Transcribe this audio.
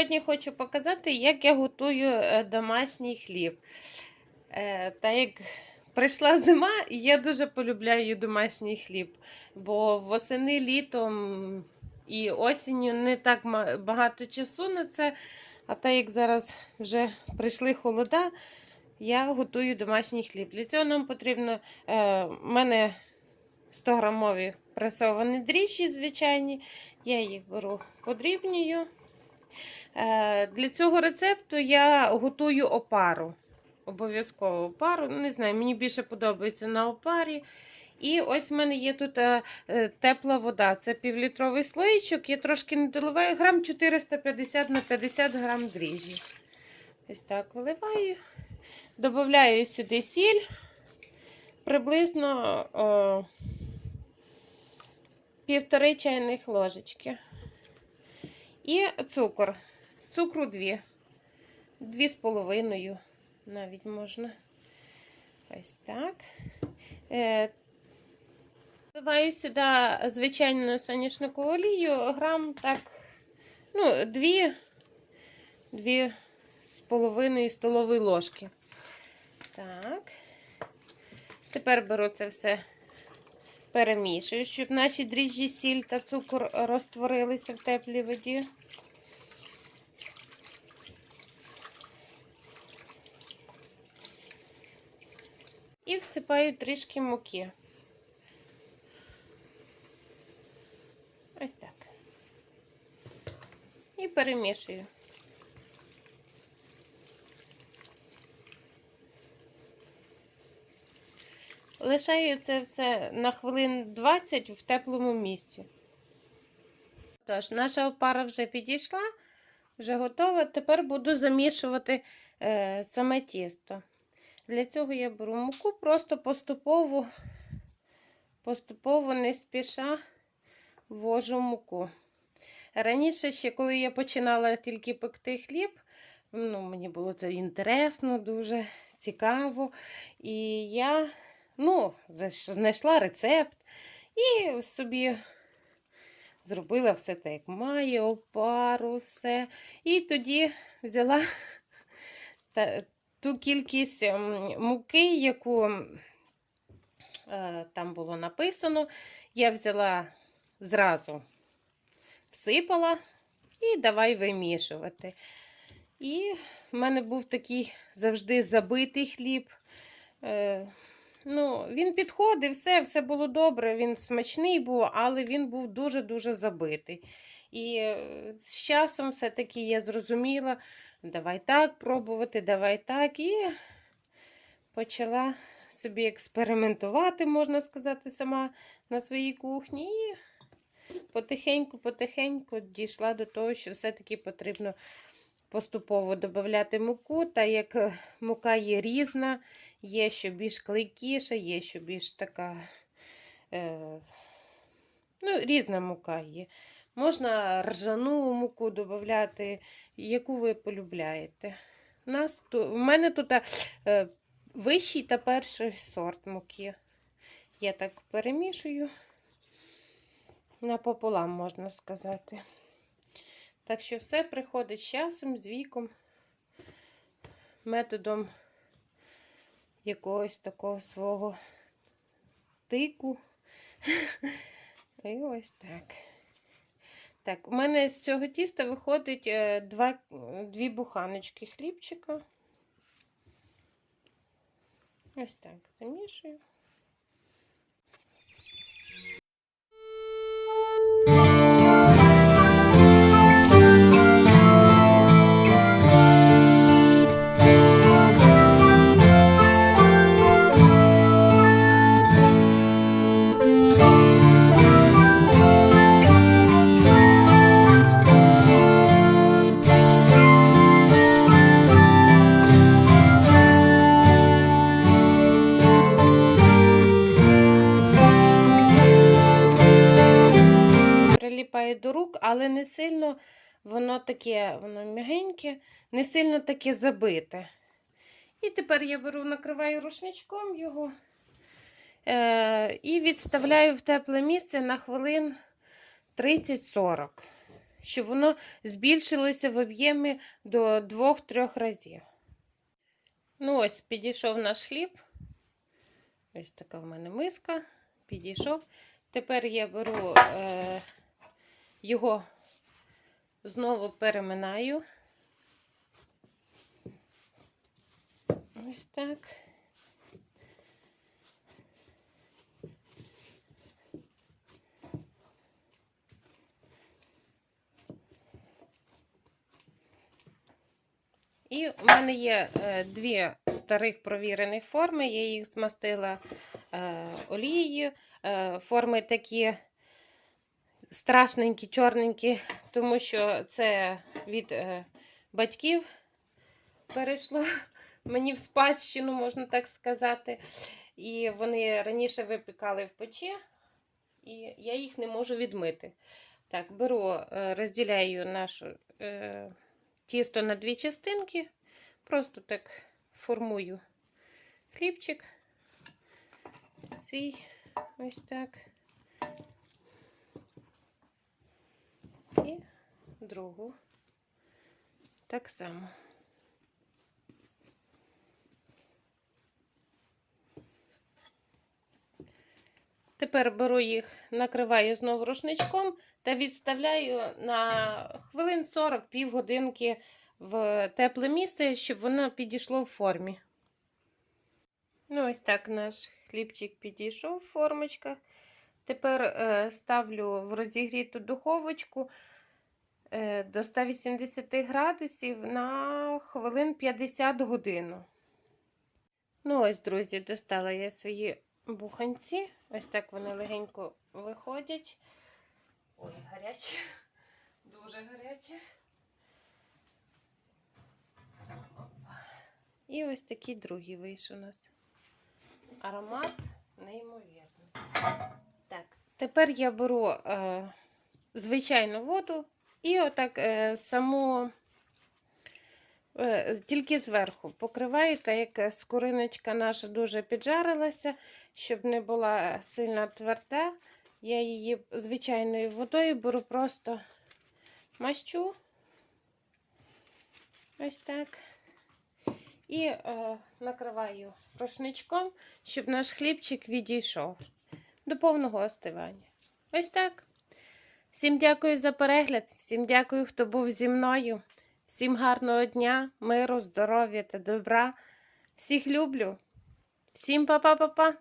Сьогодні хочу показати, як я готую е, домашній хліб. Е, Та як прийшла зима, я дуже полюбляю домашній хліб, бо восени, літом і осінню не так багато часу на це. А так як зараз вже прийшли холода, я готую домашній хліб. Для цього нам потрібно е, в мене 100 грамові пресовані дріжджі звичайні. Я їх беру подрібнюю. Е, Для цього рецепту я готую опару. Обов'язково опару. Не знаю, мені більше подобається на опарі. І ось в мене є тут е, е, тепла вода. Це півлітровий слоїчок. Я трошки не доливаю грам 450 на 50 грам дріжджі. Ось так виливаю. Добавляю сюди сіль. Приблизно о, півтори чайних ложечки. І цукор. Цукру дві. Дві з половиною навіть можна. Ось так. Е, Вливаю сюди звичайну соняшникову олію, грам так, ну, дві, дві з половиною столової ложки. Так. Тепер беру це все, перемішую, щоб наші дріжджі, сіль та цукор розтворилися в теплій воді. І всипаю трішки муки. Ось так. І перемішую. Лишаю це все на хвилин 20 в теплому місці. Тож, наша опара вже підійшла, вже готова. Тепер буду замішувати е, саме тісто. Для цього я беру муку, просто поступово, поступово не спіша ввожу муку. Раніше, ще коли я починала тільки пекти хліб, ну, мені було це інтересно, дуже цікаво. І я ну, знайшла рецепт і собі зробила все так, як має, опару, все. І тоді взяла та, ту кількість ем, муки, яку е, там було написано, я взяла зразу всипала і давай вимішувати. І в мене був такий завжди забитий хліб. Е, ну, Він підходив, все, все було добре, він смачний був, але він був дуже-дуже забитий. І е, з часом все-таки я зрозуміла, давай так пробувати, давай так. І почала собі експериментувати, можна сказати, сама на своїй кухні. І потихеньку-потихеньку дійшла до того, що все-таки потрібно поступово додати муку, та як е, мука є різна, є що більш клейкіша, є що більш така е, ну, різна мука є. Можна ржану муку додати, яку ви полюбляєте. У, нас, у мене тут е, вищий та перший сорт муки. Я так перемішую напополам, можна сказати. Так що все приходить з часом, з віком, методом якогось такого свого тику. І ось так. Так, у мене з цього тіста виходить е, два, дві буханочки хлібчика. Ось так замішую. Воно таке, воно м'ягеньке, не сильно таке забите. І тепер я беру, накриваю рушничком його е, і відставляю в тепле місце на хвилин 30-40. щоб воно збільшилося в об'ємі до 2-3 разів. Ну, ось підійшов наш хліб. Ось така в мене миска. Підійшов. Тепер я беру е, його, знову переминаю. Ось так. І в мене є е, дві старих провірених форми. Я їх змастила е, олією. Е, форми такі страшненькі, чорненькі, тому що це від е, батьків перейшло мені в спадщину, можна так сказати. І вони раніше випікали в печі, і я їх не можу відмити. Так, беру, е, розділяю нашу е, тісто на дві частинки. Просто так формую хлібчик. Свій ось так. І другу так само. Тепер беру їх, накриваю знову рушничком та відставляю на хвилин 40 півгодинки в тепле місце, щоб воно підійшло в формі. Ну, ось так наш хлібчик підійшов в формочках. Тепер е, ставлю в розігріту духовочку до 180 градусів на хвилин 50 годину. Ну, ось, друзі, достала я свої буханці. Ось так вони легенько виходять. Ой, гаряче, дуже гаряче. І ось такий другий вийшов у нас. Аромат неймовірний. Так, тепер я беру е, звичайну воду і отак е, саму е, тільки зверху покриваю, так як скориночка наша дуже піджарилася, щоб не була сильно тверда. Я її звичайною водою беру просто мащу. Ось так. І е, накриваю рушничком, щоб наш хлібчик відійшов до повного остивання. Ось так. Всім дякую за перегляд, всім дякую, хто був зі мною. Всім гарного дня, миру, здоров'я та добра. Всіх люблю. Всім па-па-па-па.